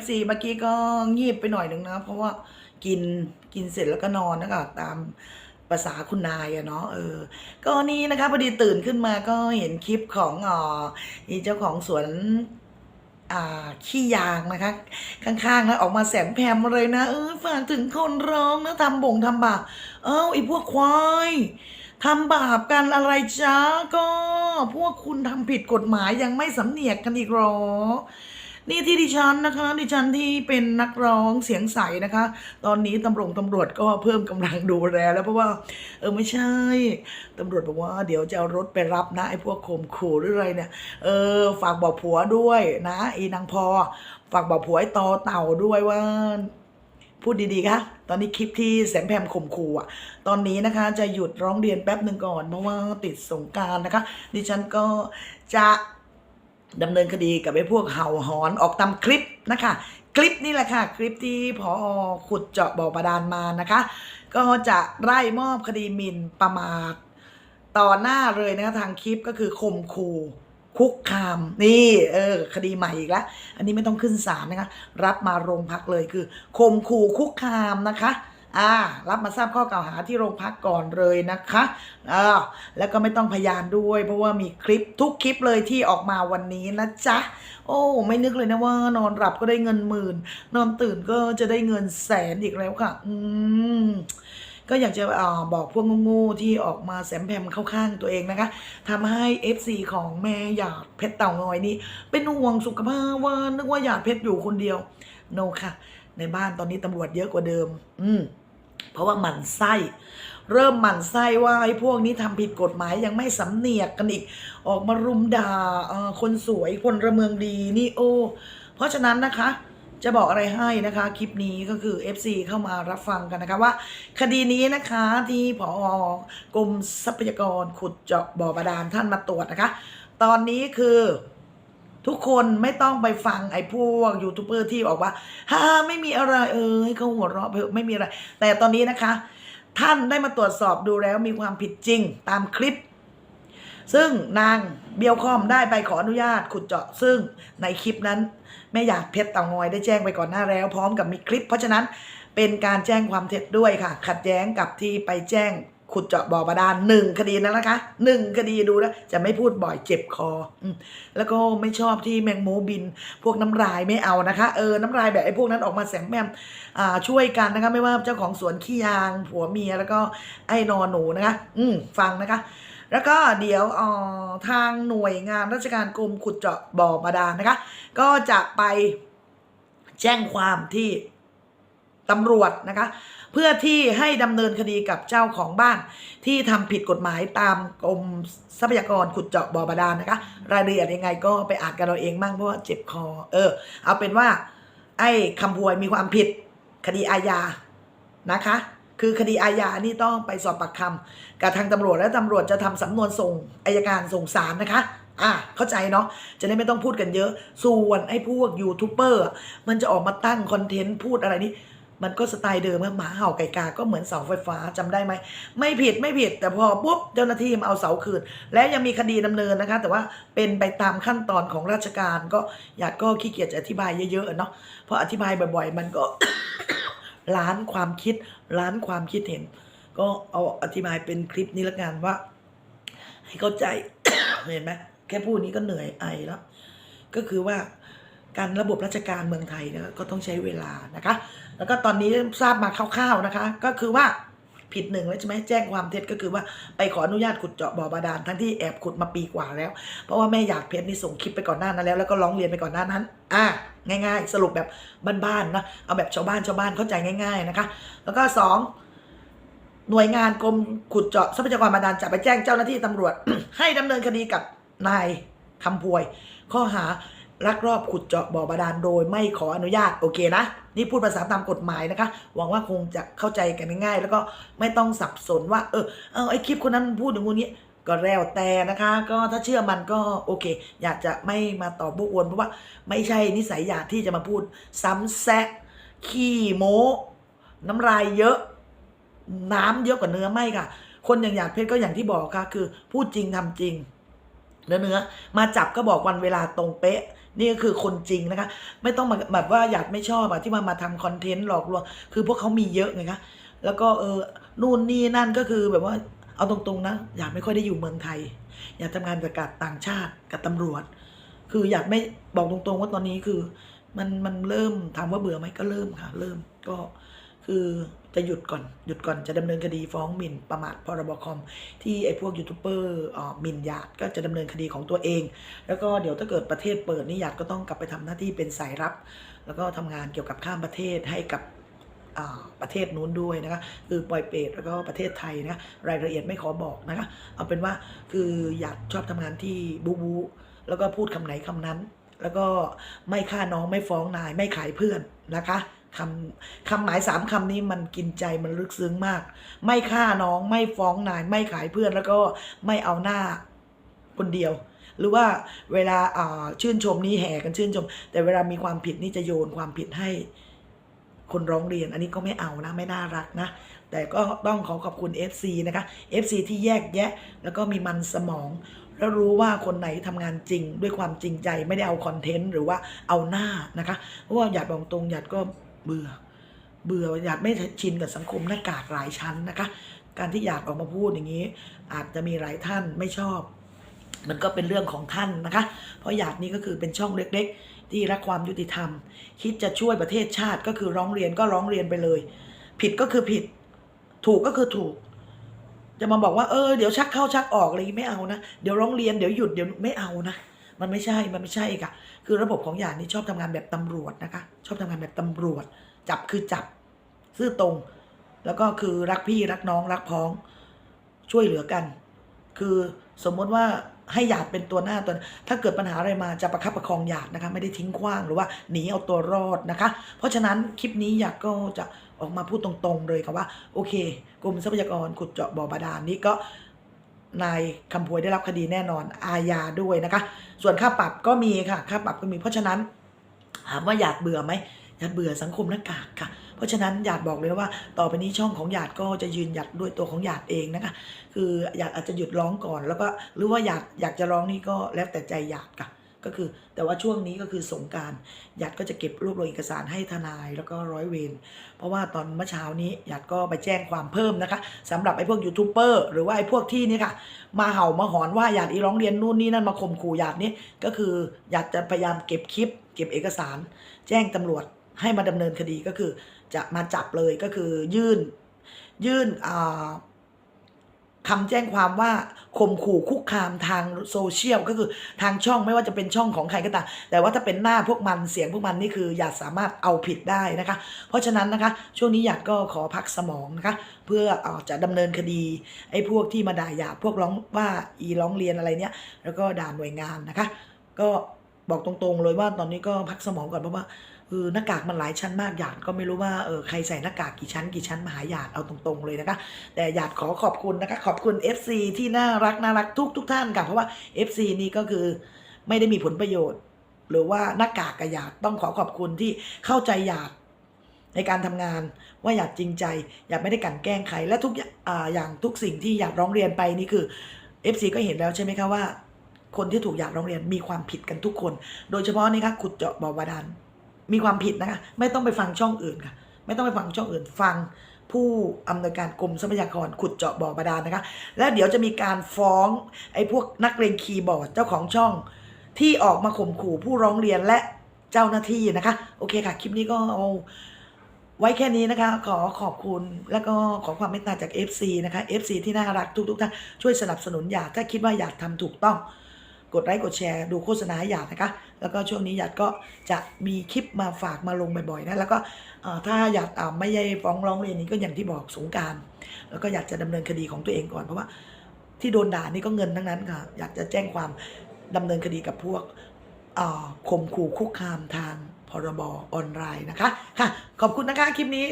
FC เมื่อกี้ก็งีบไปหน่อยหนึ่งนะ เพราะว่ากินกินเสร็จแล้วก็นอนนะคะตามภาษาคุณนายอะเนาะเออ ก็นี่นะคะพอดีตื่นขึ้นมาก็เห็นคลิปของอ่ออีเจ้าของสวนอ่าขี้ยางนะคะข้างๆนะออกมาแสงแพรมเลยนะเออฝากถึงคนร้องนะทำบ่งทำบาปเอ้าไอ้พวกควายทำบาปกันอะไรจ้าก็ พวกคุณทำผิดกฎหมายยังไม่สำเนียกกันอีกหรอ นี่ที่ดิฉันนะคะ ดิฉันที่เป็นนักร้องเสียงใสนะคะ ตอนนี้ตำรวจตำรวจก็เพิ่มกำลังดูแลแล้วเพราะว่า เออไม่ใช่ตำรวจบอกว่าเดี๋ยวจะเอารถไปรับนะไอ้พวกข่มขู่หรืออะไรเนี่ย เออ ฝากบอกผัวด้วยนะอ้นางพอ ฝากบอกผัวไอ้ตอเต่าด้วยว่าพูดดีๆ คะ ตอนนี้คลิปที่แสงแพมข่มขู่อะ ตอนนี้นะคะจะหยุดร้องเรียนแป๊บหนึ่งก่อน เพราะว่าติดสงการนะคะ ดิฉันก็จะ ดำเนินคดีกับไอ้พวกเห่าหอนออกตามคลิปนะคะ คลิปนี่แหละค่ะ คลิปที่พอขุดเจาะบ่อบาดาลมานะคะ ก็จะไล่มอบคดีหมิ่นประมาทต่อหน้าเลยนะคะทางคลิปก็คือข่มขู่คุกคามนี่เออคดีใหม่อีกแล้วอันนี้ไม่ต้องขึ้นศาลนะคะ รับมาโรงพักเลยคือข่มขู่คุกคามนะคะ อ่ารับมาทราบข้อกล่าวหาที่โรงพักก่อนเลยนะคะอ่าแล้วก็ไม่ต้องพยานด้วย เพราะว่ามีคลิปทุกคลิปเลยที่ออกมาวันนี้นะจ๊ะโอ้ไม่นึกเลยนะว่านอนหลับก็ได้เงินหมื่น นอนตื่นก็จะได้เงินแสนอีกแล้วค่ะ อืมก็อยากจะอบอกพวกงูๆที่ออกมาแสมแพมเข้าข้างตัวเองนะคะทำให้ FC ของแม่หยาดเพชรเต่างอยนี่เป็นห่วงสุขภาพว่านึกว่าหยาดเพชรอยู่คนเดียว โนค่ะ ในบ้านตอนนี้ตำรวจเยอะกว่าเดิม อืม เพราะว่าหมั่นไส้เริ่มหมั่นไส้ว่าไอ้พวกนี้ทำผิดกฎหมายยังไม่สำเนียกกันอีก ออกมารุมด่าเอ่อคนสวยคนระเมืองดีนี่โอ้เพราะฉะนั้นนะคะ จะบอกอะไรให้นะคะ คลิปนี้ก็คือ FC เข้ามารับฟังกันนะคะว่า คดีนี้นะคะที่ผอกรมทรัพยากรขุดเจาะบ่อบาดาลท่านมาตรวจนะคะ ตอนนี้คือ ทุกคนไม่ต้องไปฟังไอ้พวกยูทูบเบอร์ที่บอกว่าฮ่าไม่มีอะไรเอ้ยเขาหัวเราะไปเถอะไม่มีอะไร แต่ตอนนี้นะคะ ท่านได้มาตรวจสอบดูแล้วมีความผิดจริงตามคลิป ซึ่งนางเบียวคอมได้ไปขออนุญาตขุดเจาะซึ่งในคลิปนั้นแม่หยาดเพชรเต่างอยได้แจ้งไปก่อนหน้าแล้ว พร้อมกับมีคลิป เพราะฉะนั้นเป็นการแจ้งความเท็จด้วยค่ะ ขัดแย้งกับที่ไปแจ้ง ขุดเจาะบ่อบาดาลหนึ่งคดีนั้นนะคะหนึ่งคดีดูแล้วจะไม่พูดบ่อยเจ็บคอ แล้วก็ไม่ชอบที่แมงโมบิน พวกน้ำลายไม่เอานะคะเออน้ำลายแบบไอ้พวกนั้นออกมาแสงแมมอ่าช่วยกันนะคะ ไม่ว่าเจ้าของสวนขี้ยาง ผัวเมียแล้วก็ไอ้นอนหนูนะคะ อืมฟังนะคะ แล้วก็เดี๋ยวออทางหน่วยงานราชการกรมขุดเจาะบ่อบาดาลนะคะ ก็จะไปแจ้งความที่ตำรวจนะคะ พื่อที่ให้ดำเนินคดีกับเจ้าของบ้าน ที่ทำผิดกฎหมายตามกรมทรัพยากรขุดเจาะบ่อบาดาลนะคะ รายละเอียดยังไงก็ไปอ่านกันเราเองบ้างเพราะว่าเจ็บคอ เออ เอาเป็นว่า ไอ้คำพวยมีความผิดคดีอาญานะคะ คือคดีอาญานี่ต้องไปสอบปากคำกับทางตำรวจและตำรวจจะทำสำนวนส่งอายการส่งศาลนะคะอะเข้าใจเนาะจะได้ไม่ต้องพูดกันเยอะ ส่วนไอ้พวกยูทูบเบอร์มันจะออกมาตั้งคอนเทนต์พูดอะไรนี่ มันก็สไตล์เดิมอะหมาเห่าไก่กา ก็เหมือนเสาไฟฟ้าจำได้ไหม ไม่ผิดไม่ผิด แต่พอปุ๊บเจ้าหน้าที่มาเอาเสาคืน และยังมีคดีดำเนินนะคะ แต่ว่าเป็นไปตามขั้นตอนของราชการก็อยากก็ขี้เกียจจะอธิบายเยอะๆเนาะเพราะอธิบายบ่อยๆ มันก็ล้านความคิดล้านความคิดเห็น ก็เอาอธิบายเป็นคลิปนี้ละกันว่า ให้เข้าใจเห็นไหมแค่พูดนี้ก็เหนื่อยไอแล้วก็คือว่า การระบบราชการเมืองไทยเนี่ยก็ต้องใช้เวลานะคะ แล้วก็ตอนนี้ทราบมาคร่าวๆนะคะ ก็คือว่าผิดหนึ่งแล้วใช่ไหมแจ้งความเท็จก็คือว่าไปขออนุญาตขุดเจาะบ่อบาดาลทั้งที่แอบขุดมาปีกว่าแล้ว เพราะว่าแม่อยากเพชรนี่ส่งคลิปไปก่อนหน้านั้นแล้วแล้วก็ร้องเรียนไปก่อนหน้านั้น อะง่าย ๆ สรุปแบบบ้านๆนะเอาแบบชาวบ้านชาวบ้านเข้าใจง่าย ๆนะคะ แล้วก็สองหน่วยงานกรมขุดเจาะทรัพยากรบาดาลจะไปแจ้งเจ้าหน้าที่ตำรวจ ให้ดำเนินคดีกับนายคำพวย ข้อหา ลักลอบขุดเจาะบ่อบาดาลโดยไม่ขออนุญาตโอเคนะ นี่พูดภาษาตามกฎหมายนะคะ หวังว่าคงจะเข้าใจกันง่ายๆ แล้วก็ไม่ต้องสับสนว่า เออเอาไอคลิปคนนั้นพูดอย่างงู้นนี้ก็แล้วแต่นะคะ ก็ถ้าเชื่อมันก็โอเค อยากจะไม่มาตอบบุกวนเพราะว่าไม่ใช่นิสัยอยากที่จะมาพูด ซ้ำแซะขี้โม้น้ำลายเยอะ น้ำเยอะกว่าเนื้อไม่ค่ะ คนอย่างอยากเพชรก็อย่างที่บอกค่ะ คือพูดจริงทำจริงเนื้อเนื้อมาจับก็บอกวันเวลาตรงเป๊ะ นี่ก็คือคนจริงนะคะ ไม่ต้องมาแบบว่าอยากไม่ชอบอะที่มามาทำคอนเทนต์หลอกลวงคือพวกเขามีเยอะไงคะแล้วก็เออนู่นนี่นั่นก็คือแบบว่าเอาตรงๆนะอยากไม่ค่อยได้อยู่เมืองไทย อยากทำงานกับกับต่างชาติกับตำรวจ คืออยากไม่บอกตรงๆว่าตอนนี้คือ มันมันเริ่มถามว่าเบื่อไหมก็เริ่มค่ะ เริ่มก็คือ จะหยุดก่อนหยุดก่อนจะดำเนินคดีฟ้องหมิ่นประมาทพรบคอม ที่ไอ้พวกยูทูบเบอร์อ่อหมิ่นญาติก็จะดำเนินคดีของตัวเอง แล้วก็เดี๋ยวถ้าเกิดประเทศเปิดนี่ญาติก็ต้องกลับไปทำหน้าที่เป็นสายรับ แล้วก็ทำงานเกี่ยวกับข้ามประเทศให้กับอ่าประเทศนู้นด้วยนะคะคือปล่อยเปรตแล้วก็ประเทศไทยนะรายละเอียดไม่ขอบอกนะคะเอาเป็นว่าคืออยากชอบทำงานที่บูบูแล้วก็พูดคำไหนคำนั้น แล้วก็ไม่ฆ่าน้องไม่ฟ้องนายไม่ขายเพื่อนนะคะ คำคำหมายสามคำนี้มันกินใจมันลึกซึ้งมาก ไม่ฆ่าน้องไม่ฟ้องนาย ไม่ขายเพื่อนแล้วก็ไม่เอาหน้าคนเดียว หรือว่าเวลาชื่นชมนี่แห่กันชื่นชม แต่เวลามีความผิดนี่จะโยนความผิดให้คนร้องเรียนอันนี้ก็ไม่เอานะ ไม่น่ารักนะ แต่ก็ต้องขอขอบคุณ FC นะคะ FC ที่แยกแยะ แล้วก็มีมันสมอง แล้วรู้ว่าคนไหนทำงานจริงด้วยความจริงใจไม่ได้เอาคอนเทนต์หรือว่าเอาหน้านะคะ เพราะว่าหยาดบอกตรงหยาดก็ เบื่อ เบื่อหยาดไม่ชินกับสังคมหน้ากากหลายชั้นนะคะ การที่หยาดออกมาพูดอย่างนี้ อาจจะมีหลายท่านไม่ชอบ มันก็เป็นเรื่องของท่านนะคะ เพราะหยาดนี่ก็คือเป็นช่องเล็ก ๆ ที่รักความยุติธรรม คิดจะช่วยประเทศชาติก็คือร้องเรียนก็ร้องเรียนไปเลย ผิดก็คือผิด ถูกก็คือถูกจะมาบอกว่าเออเดี๋ยวชักเข้าชักออกอะไรนี้ไม่เอานะ เดี๋ยวร้องเรียนเดี๋ยวหยุดเดี๋ยวไม่เอานะ มันไม่ใช่ มันไม่ใช่ค่ะ คือระบบของหยาดนี่ชอบทำงานแบบตำรวจนะคะ ชอบทำงานแบบตำรวจ จับคือจับ ซื่อตรง แล้วก็คือรักพี่รักน้องรักพ้อง ช่วยเหลือกัน คือสมมติว่าให้หยาดเป็นตัวหน้าตัว ถ้าเกิดปัญหาอะไรมาจะประคับประคองหยาดนะคะ ไม่ได้ทิ้งขว้างหรือว่าหนีเอาตัวรอดนะคะ เพราะฉะนั้นคลิปนี้หยาดก็จะออกมาพูดตรงๆเลยค่ะว่า โอเค กรมทรัพยากรขุดเจาะบ่อบาดาลนี้ก็ นายคำพวยได้รับคดีแน่นอนอาญาด้วยนะคะ ส่วนค่าปรับก็มีค่ะค่าปรับก็มีเพราะฉะนั้นถามว่าอยากเบื่อไหมอยากเบื่อสังคมหน้ากากค่ะ เพราะฉะนั้นอยากบอกเลยว่า ต่อไปนี้ช่องของหยาดก็จะยืนหยัดด้วยตัวของหยาดเองนะคะ คืออยากอาจจะหยุดร้องก่อนแล้วก็หรือว่าอยากอยากจะร้องนี่ก็แล้วแต่ใจอยากค่ะ ก็คือ แต่ว่าช่วงนี้ก็คือสงการหยาดก็จะเก็บรวบรวมเอกสารให้ทนายแล้วก็ร้อยเวรเพราะว่าตอนเมื่อเช้านี้หยาดก็ไปแจ้งความเพิ่มนะคะสำหรับไอ้พวกยูทูบเบอร์หรือว่าไอ้พวกที่นี่ค่ะ มาเห่ามาหอนว่าหยาดอีร้องเรียนนู่นนี่นั่นมาข่มขู่หยาดนี่ก็คือหยาดจะพยายามเก็บคลิป เก็บเอกสาร แจ้งตำรวจให้มาดำเนินคดีก็คือ จะมาจับเลยก็คือยื่นยื่นอ่า คำแจ้งความว่าข่มขู่คุกคามทางโซเชียลก็คือทางช่องไม่ว่าจะเป็นช่องของใครก็ตามแต่ว่าถ้าเป็นหน้าพวกมันเสียงพวกมันนี่คือหยาสามารถเอาผิดได้นะคะ เพราะฉะนั้นนะคะ ช่วงนี้หยาดก็ขอพักสมองนะคะ เพื่ออจะดำเนินคดีไอ้พวกที่มาด่าหยาพวกร้องว่าอีร้องเรียนอะไรเนี่ยแล้วก็ด่าหน่วยงานนะคะ ก็บอกตรงๆเลยว่าตอนนี้ก็พักสมองก่อนเพราะว่า เออหน้ากากมันหลายชั้นมากหยาดก็ไม่รู้ว่าเออใครใส่หน้ากากกี่ชั้นกี่ชั้นมหาหยาดเอาตรงๆเลยนะคะ แต่หยาดขอขอบคุณนะคะ ขอบคุณ FC ที่น่ารักน่ารักทุกทุกท่านค่ะเพราะว่า FC นี่ก็คือไม่ได้มีผลประโยชน์ หรือว่าหน้ากากกับหยาดต้องขอขอบคุณที่เข้าใจหยาดในการทำงานว่าหยาดจริงใจหยาดไม่ได้กลันแกล้งใครและทุกอย่างอ่าอย่างทุกสิ่งที่หยาดร้องเรียนไปนี่คือ FC ก็เห็นแล้วใช่ไหมคะว่า คนที่ถูกหยาดร้องเรียนมีความผิดกันทุกคน โดยเฉพาะนี่ค่ะขุดเจาะบ่อบาดาล มีความผิดนะคะ ไม่ต้องไปฟังช่องอื่นค่ะ ไม่ต้องไปฟังช่องอื่น ฟังผู้อำนวยการกรมทรัพยากรขุดเจาะบ่อบาดาลนะคะ แล้วเดี๋ยวจะมีการฟ้องไอ้พวกนักเลงคีย์บอร์ดเจ้าของช่อง ที่ออกมาข่มขู่ผู้ร้องเรียนและเจ้าหน้าที่นะคะ โอเคค่ะ คลิปนี้ก็เอาไว้แค่นี้นะคะ ขอขอบคุณแล้วก็ขอความเมตตาจาก FC นะคะ FC ที่น่ารักทุกๆท่านช่วยสนับสนุนอยากถ้าคิดว่าอยากทำถูกต้อง กดไลค์กดแชร์ดูโฆษณาให้หยาดนะคะ แล้วก็ช่วงนี้หยาดก็จะมีคลิปมาฝากมาลงบ่อยๆนะแล้วก็ถ้าหยาดไม่ใช่ฟ้องร้องเรียนนี้ก็อย่างที่บอกสงการ แล้วก็อยากจะดำเนินคดีของตัวเองก่อนเพราะว่าที่โดนด่านี่ก็เงินทั้งนั้นค่ะ อยากจะแจ้งความดำเนินคดีกับพวกข่มขู่คุกคามทางพรบออนไลน์นะคะค่ะขอบคุณนะคะคลิปนี้